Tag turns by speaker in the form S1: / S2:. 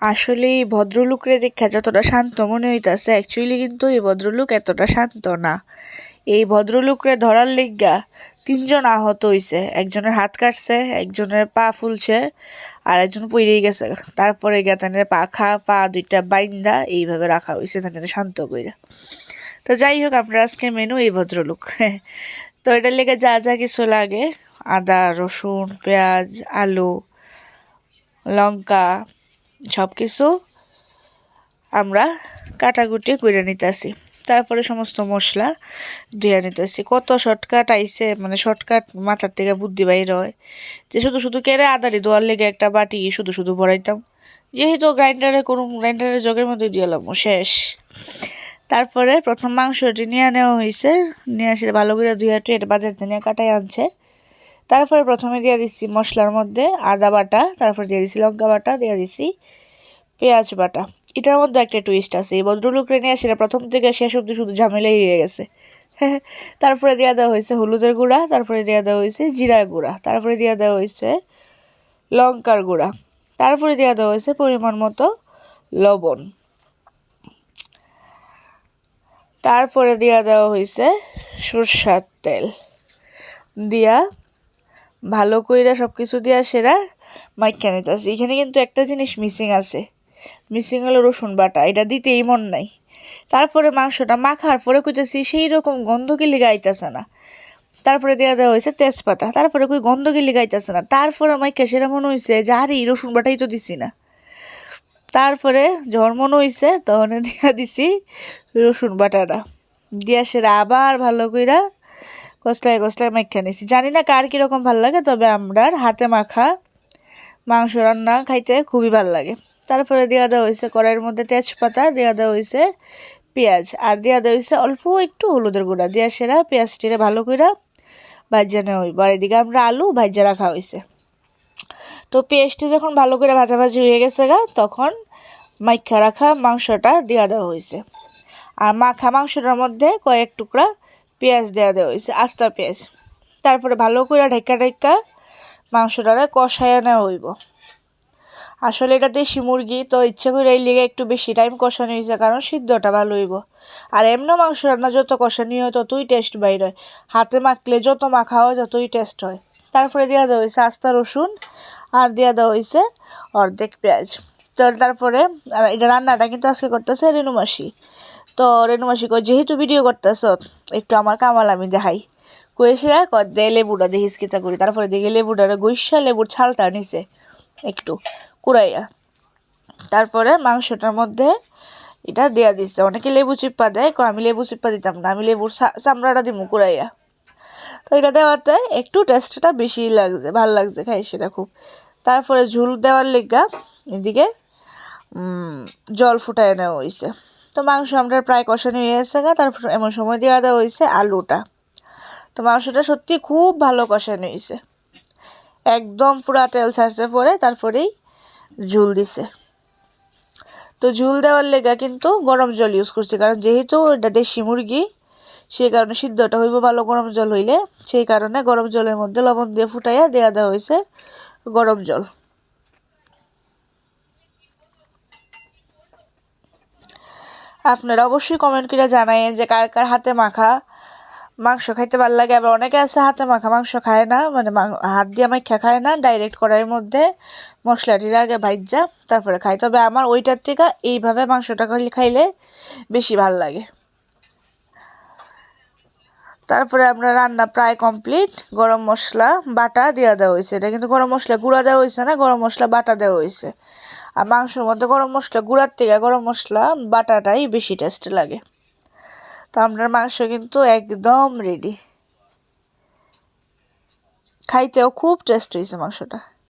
S1: আসলে এই ভদ্রলোকরে দেখা যতটা শান্ত মনে হইতাছে অ্যাকচুয়ালি কিন্তু এই ভদ্রলোক এতটা শান্ত না। এই ভদ্রলোকরে ধরার লিগা তিনজন আহত হইছে, একজনের হাত কাটছে, একজনের পা ফুলছে, আর একজন পইরেই গেছে। তারপরে গিয়া তাদের পাখা পা দুইটা বাইন্দা, এইভাবে রাখা হইছে তাদের শান্ত কইরা। তো যাই হোক, আপনার আজকে মেনু এই ভদ্রলোক। তো এটার লেগে যা যা কিছু লাগে, আদা, রসুন, পেঁয়াজ, আলু, লঙ্কা সব কিছু আমরা কাটাকুটি করে নিতেছি। তারপরে সমস্ত মশলা ধুয়ে নিতেছি। কত শর্টকাট আইসে মানে শর্টকাট মাথার থেকে বুদ্ধি বাইর হয় যে শুধু শুধু কেড়ে আদারি দোয়ার লেগে একটা বাটি শুধু শুধু ভরাইতাম। যেহেতু গ্রাইন্ডারে কোনো গ্রাইন্ডারের জগের মধ্যে দিয়ে শেষ। তারপরে প্রথম মাংসটি নিয়ে নেওয়া হয়েছে নিয়ে আসলে ভালো করে ধুয়ে টুয়ে বাজার নিয়ে কাটাই আনছে। তারপরে প্রথমে দিয়ে দিচ্ছি মশলার মধ্যে আদা বাটা, তারপর দিয়ে দিচ্ছি লঙ্কা বাটা, দিয়ে দিচ্ছি পেঁয়াজ বাটা। এটার মধ্যে একটা টুইস্ট আছে, এই ভদ্রলোকরে নিয়ে সেটা প্রথম থেকে শেষ অব্দি শুধু ঝামেলাই হয়ে গেছে। তারপরে দেওয়া দেওয়া হয়েছে হলুদের গুঁড়া, তারপরে দেওয়া দেওয়া হয়েছে জিরার গুঁড়া, তারপরে দেওয়া দেওয়া হয়েছে লঙ্কার গুঁড়া, তারপরে দেওয়া দেওয়া হয়েছে পরিমাণ মতো লবণ। তারপরে দেওয়া দেওয়া হয়েছে সরষার তেল। দিয়া ভালো কইরা সব কিছু দিয়া সেরা মাইকা নিতেছি এখানে কিন্তু একটা জিনিস মিসিং আছে। মিসিং হলো রসুন বাটা, এটা দিতেই মন নাই। তারপরে মাংসটা মাখার পরে কইতেছি সেই রকম গন্ধ গিলি গাইতেছে না। তারপরে দেওয়া দেওয়া হয়েছে তেজপাতা, তারপরে কই গন্ধ গিলি গাইতেছে না। তারপরে মাইকা সেরা মনে হয়েছে যে আরে রসুন বাটাই তো দিছি না। তারপরে যখন মনে হয়েছে তখন দিয়া দিছি রসুন বাটাটা। দিয়া সেরা আবার ভালো কইরা কসলায় কসলায় মাখা নিছি। জানি না কার কীরকম ভালো লাগে, তবে আমরার হাতে মাখা মাংস রান্না খাইতে খুবই ভালো লাগে। তারপরে দেওয়া দেওয়া হয়েছে কড়াইয়ের মধ্যে তেজপাতা দেওয়া দেওয়া হয়েছে পেঁয়াজ, আর দেওয়া দেওয়া হয়েছে অল্প একটু হলুদের গুঁড়া। দেওয়া সেরা পেঁয়াজটিরে ভালো করে ভাজা নেওয়া হইব। আর এদিকে আমরা আলু ভাজা রাখা হয়েছে তো পেঁয়াজটি যখন ভালো করে ভাজাভাজি হয়ে গেছে গা, তখন মাইখা রাখা মাংসটা দেওয়া দেওয়া হয়েছে আর মাখা মাংসটার মধ্যে কয়েক টুকরা পেঁয়াজ দেওয়া দেওয়া হয়েছে আস্তা পেঁয়াজ। তারপরে ভালো করে ঢেকা ঢেকা মাংসটারে কষায় নেওয়া হইব। আসলে এটা দেশি মুরগি, তো ইচ্ছা করে এই লেগে একটু বেশি টাইম কষানো হয়েছে কারণ সিদ্ধটা ভালো হইব। আর এমনি মাংস রান্না যত কষানি হয়, ততই টেস্ট বাইর হয়। হাতে মাখলে যত মাখা হয়, ততই টেস্ট হয়। তারপরে দেওয়া দেওয়া হয়েছে আস্তা রসুন, আর দেওয়া দেওয়া হয়েছে অর্ধেক পেঁয়াজ। তো তারপরে এটা রান্নাটা কিন্তু আজকে করতেছে রেণুমাসি তো রেণুমাসি কয়, যেহেতু ভিডিও করতেছ, একটু আমার কামাল আমি দেখাই। কয়েছে ক দে লেবুটা দেখিস কিতা করি তারপরে দেখি লেবুটা গৈসা লেবুর ছালটা নিছে একটু কুড়াইয়া। তারপরে মাংসটার মধ্যে এটা দেয়া দিচ্ছে অনেকে লেবু চিপ্পা দেয় কো আমি লেবু চিপ্পা দিতাম না, আমি লেবুর চামড়াটা দিমু কুড়াইয়া। তো এটা দেওয়াতে একটু টেস্টটা বেশি লাগছে, ভালো লাগছে খাই সেটা খুব। তারপরে ঝুল দেওয়ার লেগা এদিকে জল ফুটায় নেওয়া হয়েছে তো মাংস আমরা প্রায় কষানো হয়ে গেছে গা, তারপর এমন সময় দেওয়া দেওয়া হয়েছে আলুটা। তো মাংসটা সত্যি খুব ভালো কষানো হয়েছে একদম পুরা তেল ছাড়ছে পরে, তারপরেই ঝুল দিছে। তো ঝুল দেওয়ার লেগা কিন্তু গরম জল ইউজ করছি, কারণ যেহেতু এটা দেশি মুরগি সেই কারণে সিদ্ধটা হইব ভালো গরম জল হইলে, সেই কারণে গরম জলের মধ্যে লবণ দিয়ে ফুটাইয়া দেওয়া দেওয়া হয়েছে গরম জল। আপনারা অবশ্যই কমেন্ট করে জানাইন যে কার কার হাতে মাখা মাংস খাইতে ভালো লাগে। আবার অনেকে আছে হাতে মাখা মাংস খায় না মানে হাত দিয়ে মাখা খায় না ডাইরেক্ট কড়াইয়ের মধ্যে মশলাটির আগে ভাইজা তারপরে খাই তবে আমার ওইটার থেকে এইভাবে মাংসটা খাইলে বেশি ভালো লাগে। তারপরে আমরা রান্না প্রায় কমপ্লিট গরম মশলা, বাটা দেওয়া দেওয়া হয়েছে এটা কিন্তু গরম মশলা গুঁড়া দেওয়া হয়েছে না, গরম মশলা বাটা দেওয়া হয়েছে আর মাংসের মধ্যে গরম মশলা, গুঁড়ার থেকে গরম মশলা, বাটাটাই বেশি টেস্ট লাগে। তো আপনার মাংস কিন্তু একদম রেডি খাইতেও খুব টেস্ট হয়েছে মাংসটা।